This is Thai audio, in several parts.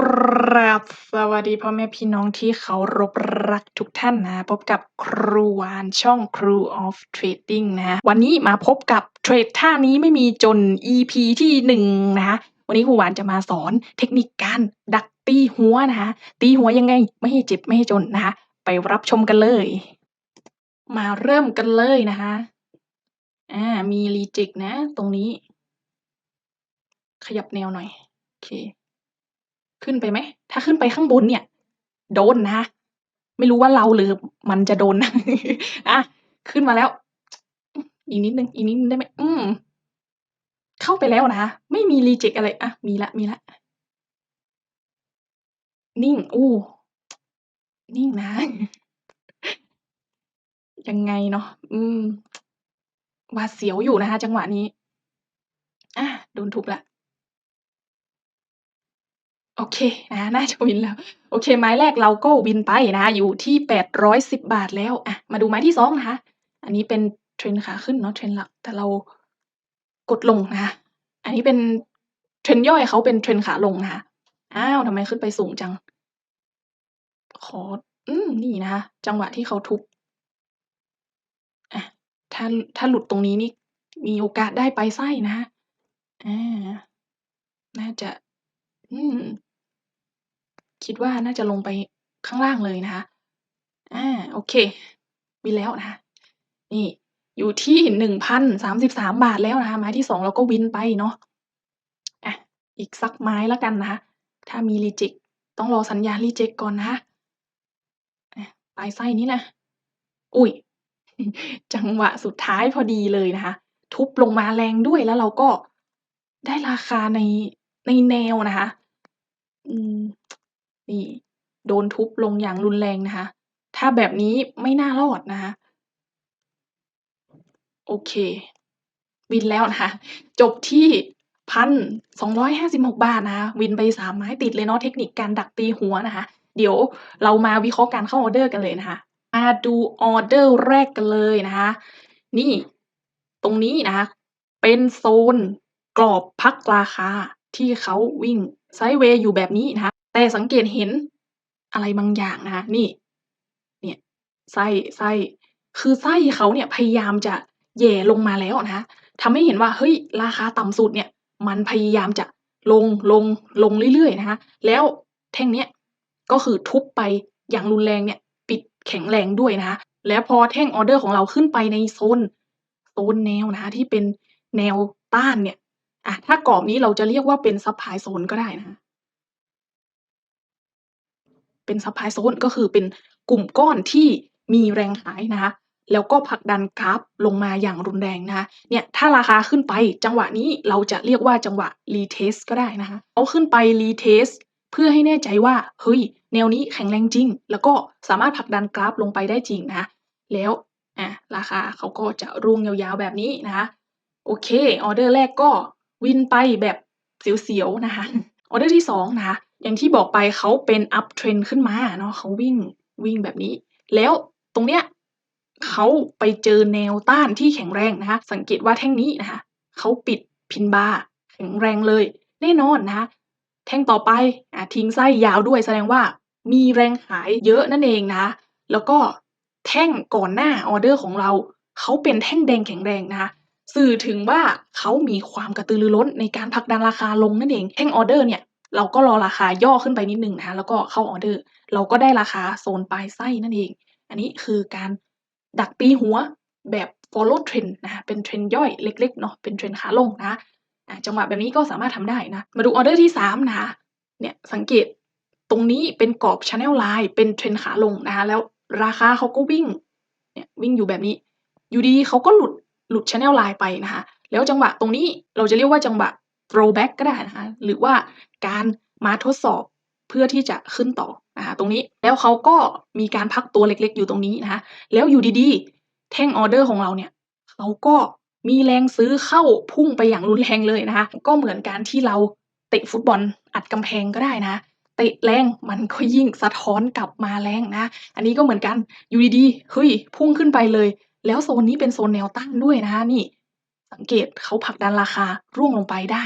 กราบสวัสดีพ่อแม่พี่น้องที่เคารพรักทุกท่านนะ พบกับครูวานช่อง Crew of Trading นะวันนี้มาพบกับเทรดท่านี้ไม่มีจน EP ที่หนึ่งนะคะวันนี้ครูวานจะมาสอนเทคนิคการดักตีหัวนะคะตีหัวยังไงไม่ให้เจ็บไม่ให้จนนะคะไปรับชมกันเลย มาเริ่มกันเลยนะคะอ่ามีรีจิกนะ ตรงนี้ ขยับแนวหน่อยโอเค ขึ้นไปไหม ถ้าขึ้นไปข้างบนเนี่ย โดนนะ ไม่รู้ว่าเราหรือมันจะโดนนะอะขึ้นมาแล้ว อีกนิดนึง อีกนิดนึงได้ไหมอืม เข้าไปแล้วนะไม่มีรีเจ็คอะไร อะ มีละ มีละ นิ่ง อู้ นิ่งนะ ยังไงเนาะ อืมหวาเสียวอยู่นะคะจังหวะนี้อาโดนทุบล้ว โอเคนะน่าจะวินแล้ว โอเค ไม้แรกเราก็วินไปนะคะ อยู่ที่ 810บาทแล้ว อะ มาดูไม้ที่ 2 นะคะ อันนี้เป็นเทรนขาขึ้นเนาะเทรนหลัก แต่เรากดลงนะคะ อันนี้เป็นเทรนย่อย เขาเป็นเทรนขาลงนะคะ อ้าว ทำไมขึ้นไปสูงจัง ขอ อืม นี่นะคะ จังหวะที่เขาทุบ อะ ถ้า ถ้าหลุดตรงนี้นี่ มีโอกาสได้ไปไส้นะคะ อา น่าจะ อืม คิดว่าน่าจะลงไปข้างล่างเลยนะคะอาโอเค วินแล้วนะคะ นี่ อยู่ที่1,033บาทแล้วนะคะ ไม้ที่2เราก็วินไปเนาะอะอีกสักไม้แล้วกันนะคะ ถ้ามีรีเจ็กต้องรอสัญญาณรีเจ็กก่อนนะคะอะปลายไส้นี้นะ อุ๊ยจังหวะสุดท้ายพอดีเลยนะคะ ทุบลงมาแรงด้วยแล้วเราก็ได้ราคาในในแนวนะคะ อืม นี่ โดนทุบลงอย่างรุนแรงนะคะ ถ้าแบบนี้ไม่น่ารอดนะคะ โอเค วินแล้วนะคะ จบที่1,256บหกบาทนะคะ วินไป3ไม้ติดเลยเนาะเทคนิคการดักตีหัวนะคะ เดี๋ยวเรามาวิเคราะห์การเข้าออเดอร์กันเลยนะคะ มาดูออเดอร์แรกกันเลยนะคะ นี่ตรงนี้นะคะ เป็นโซนกรอบพักราคาที่เขาวิ่งไซด์เวย์อยู่แบบนี้นะคะ แต่สังเกตเห็นอะไรบางอย่างนะคะ นี่ เนี่ยไส้ไส้คือไส้เขาเนี่ยพยายามจะแย่ลงมาแล้วนะคะทำให้เห็นว่าเฮ้ยราคาต่ำสุดเนี่ย มันพยายามจะลงลงลงเรื่อยๆนะคะ แล้วแท่งเนี้ยก็คือทุบไปอย่างรุนแรงเนี่ย ปิดแข็งแรงด้วยนะคะแล้วพอแท่งออเดอร์ของเราขึ้นไปในโซนโซนแนวนะคะที่เป็นแนวต้านเนี่ยอะถ้ากรอบนี้เราจะเรียกว่าเป็นซัปพลายโซนก็ได้นะคะ เป็นซัปพลายโซนก็คือเป็นกลุ่มก้อนที่มีแรงขายนะคะแล้วก็ผลักดันกราฟลงมาอย่างรุนแรงนะคะเนี่ยถ้าราคาขึ้นไปจังหวะนี้เราจะเรียกว่าจังหวะ retest ก็ได้นะคะเขาขึ้นไป retest เพื่อให้แน่ใจว่าเฮ้ยแนวนี้แข็งแรงจริง แล้วก็สามารถผลักดันกราฟลงไปได้จริงนะะแล้วอะราคาเขาก็จะร่วงยาวๆแบบนี้นะคะโอเคออเดอร์แรกก็วินไปแบบเสียวๆนะคะออเดอร์ที่2นะคะ อย่างที่บอกไปเขาเป็น up trend ขึ้นมาเนาะเขาวิ่งวิ่งแบบนี้ แล้วตรงเนี้ยเขาไปเจอแนวต้านที่แข็งแรงนะคะ สังเกตว่าแท่งนี้นะคะเขาปิด pin bar แข็งแรงเลย แน่นอนนะคะแท่งต่อไปอทิ้งไส้ยาวด้วยแสดงว่ามีแรงขายเยอะนั่นเองนะคะแล้วก็แท่งก่อนหน้าออเดอร์ของเราเขาเป็นแท่งแดงแข็งแรงนะคะสื่อถึงว่าเขามีความกระตือรือร้นในการผลักดันราคาลงนั่นเองแท่งออเดอร์เนี่ย เราก็รอราคาย่อขึ้นไปนิดหนึ่งนะคะแล้วก็เข้าออเดอร์ เราก็ได้ราคาโซนปลายไส้นั่นเอง อันนี้คือการดักตีหัวแบบ follow trend นะคะเป็น trend ย่อยเล็กๆเนาะเป็น trend ขาลงนะจังหวะแบบนี้ก็สามารถทำได้นะ มาดูออเดอร์ที่ 3 นะคะเนี่ยสังเกตตรงนี้เป็นกรอบ channel line เป็น trend ขาลงนะคะแล้วราคาเขาก็วิ่งเนี่ยวิ่งอยู่แบบนี้ อยู่ดีเขาก็หลุดหลุด channel line ไปนะคะแล้วจังหวะตรงนี้เราจะเรียกว่าจังหวะ throwback ก็ได้นะคะหรือว่า การมาทดสอบเพื่อที่จะขึ้นต่อนะคะตรงนี้แล้วเขาก็มีการพักตัวเล็กๆ อยู่ตรงนี้นะคะแล้วอยู่ดีๆ แท่งออเดอร์ของเราเนี่ยเขาก็มีแรงซื้อเข้าพุ่งไปอย่างรุนแรงเลยนะคะก็เหมือนการที่เราเตะฟุตบอลอัดกำแพงก็ได้นะเตะแรงมันก็ยิ่งสะท้อนกลับมาแรงนะ อันนี้ก็เหมือนกันอยู่ดีๆเฮ้ยพุ่งขึ้นไปเลย แล้วโซนนี้เป็นโซนแนวต้านด้วยนะคะนี่ สังเกตเขาผลักดันราคาร่วงลงไปได้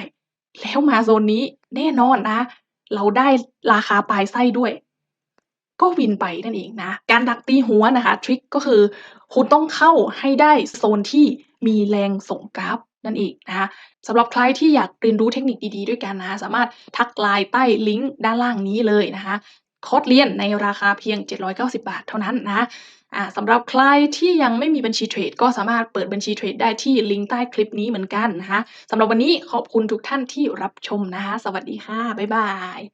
แล้วมาโซนนี้แน่นอนนะ เราได้ราคาปลายไส้ด้วย ก็วินไปนั่นเองนะ การดักตีหัวนะคะ ทริกก็คือ คุณต้องเข้าให้ได้โซนที่มีแรงส่งกราฟนั่นเองนะคะสำหรับใครที่อยากเรียนรู้เทคนิคดีๆด้วยกันนะคะสามารถทักไลน์ใต้ลิงก์ด้านล่างนี้เลยนะคะคอร์สเรียนในราคาเพียง 790 บาทเท่านั้นนะ อ่าสำหรับใครที่ยังไม่มีบัญชีเทรดก็สามารถเปิดบัญชีเทรดได้ที่ลิงก์ใต้คลิปนี้เหมือนกันนะคะสำหรับวันนี้ขอบคุณทุกท่านที่รับชมนะคะ สวัสดีค่ะ บ๊ายบาย